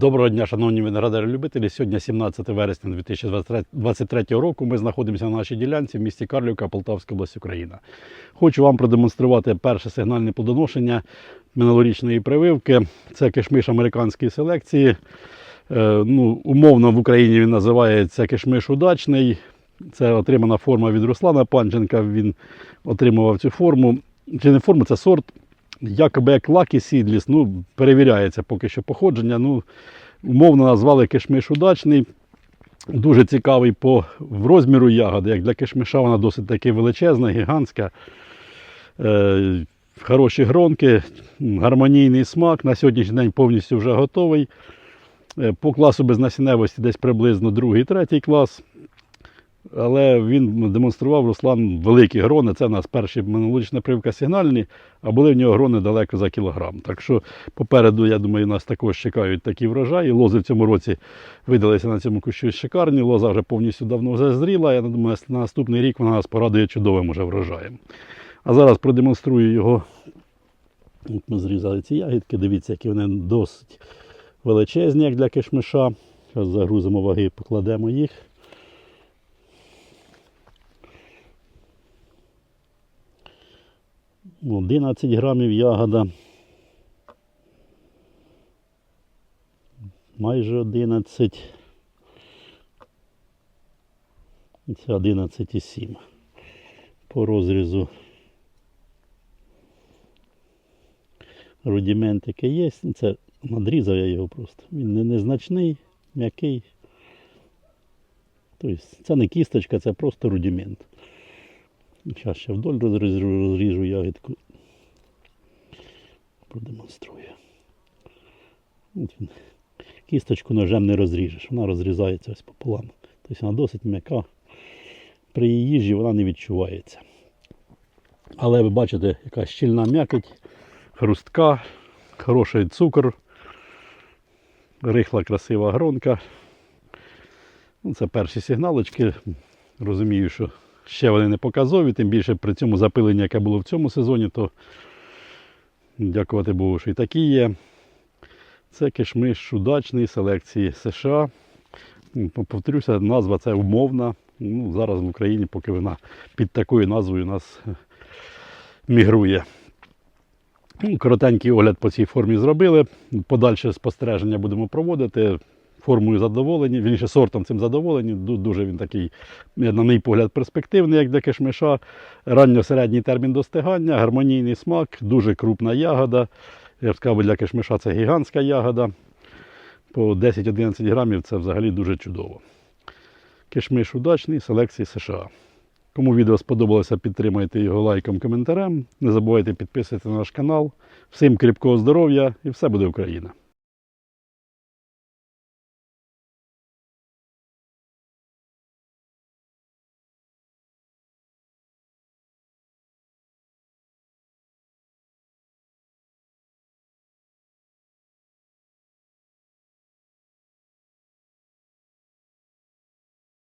Доброго дня, шановні виноградарі-любителі. Сьогодні 17 вересня 2023 року. Ми знаходимося на нашій ділянці в місті Карлівка, Полтавська область, Україна. Хочу вам продемонструвати перше сигнальне плодоношення минулорічної прививки. Це кишмиш американської селекції. Е, ну, умовно в Україні він називається кишмиш удачний. Це отримана форма від Руслана Панченка. Він отримував цю форму. Чи не форму, це сорт. Якоби як Lucky Seedless, ну, перевіряється поки що походження. Ну, умовно назвали кишмиш удачний. Дуже цікавий по в розміру ягоди. Як для кишмиша вона досить таки величезна, гігантська. Е, хороші гронки, гармонійний смак. На сьогоднішній день повністю вже готовий. Е, По класу безнасінневості десь приблизно другий, третій клас. Але він демонстрував Руслан великі грони. Це у нас перші минулорічна прививка сигнальні, а були в нього грони далеко за кілограм. Так що попереду, я думаю, нас також чекають такі врожаї. Лози в цьому році видалися на цьому кущу шикарні. Лоза вже повністю давно зазріла. Я думаю, на наступний рік вона нас порадує чудовим уже врожаєм. А зараз продемонструю його. От ми зрізали ці ягідки. Дивіться, які вони досить величезні, як для кишмиша. Зараз загрузимо ваги, покладемо їх. 11 грамів ягода. Майже 11. І Це 11,7. По розрізу рудиментики є. Це надрізав я його просто. Він не незначний, м'який. Тобто це не кісточка, це просто рудимент. Зараз ще вдоль розріжу, розріжу ягідку. Продемонструю. От він. Кісточку ножем не розріжеш, вона розрізається ось пополам. Тобто вона досить м'яка. При її їжі вона не відчувається. Але ви бачите, яка щільна м'якоть, хрустка, хороший цукор, рихла, красива гронка. Ну, це перші сигналочки. Розумію, що ще вони не показові, тим більше при цьому запиленні, яке було в цьому сезоні, то дякувати Богу, що і такі є. Це кишмиш удачний селекції США. Повторюся, назва це умовна. Ну, зараз в Україні, поки вона під такою назвою нас е, мігрує. Ну, Коротенький огляд по цій формі зробили. Подальше спостереження будемо проводити. Формою задоволені, вірніше сортом цим задоволені. Дуже він такий, на мій погляд, перспективний, як для кишмиша. Ранньо-середній термін достигання, гармонійний смак, дуже крупна ягода. Я б сказав, для кишмиша це гігантська ягода. По 10-11 грамів це взагалі дуже чудово. Кишмиш удачний, селекції США. Кому відео сподобалося, підтримайте його лайком, коментарем. Не забувайте підписувати на наш канал. Всім кріпкого здоров'я і все буде Україна!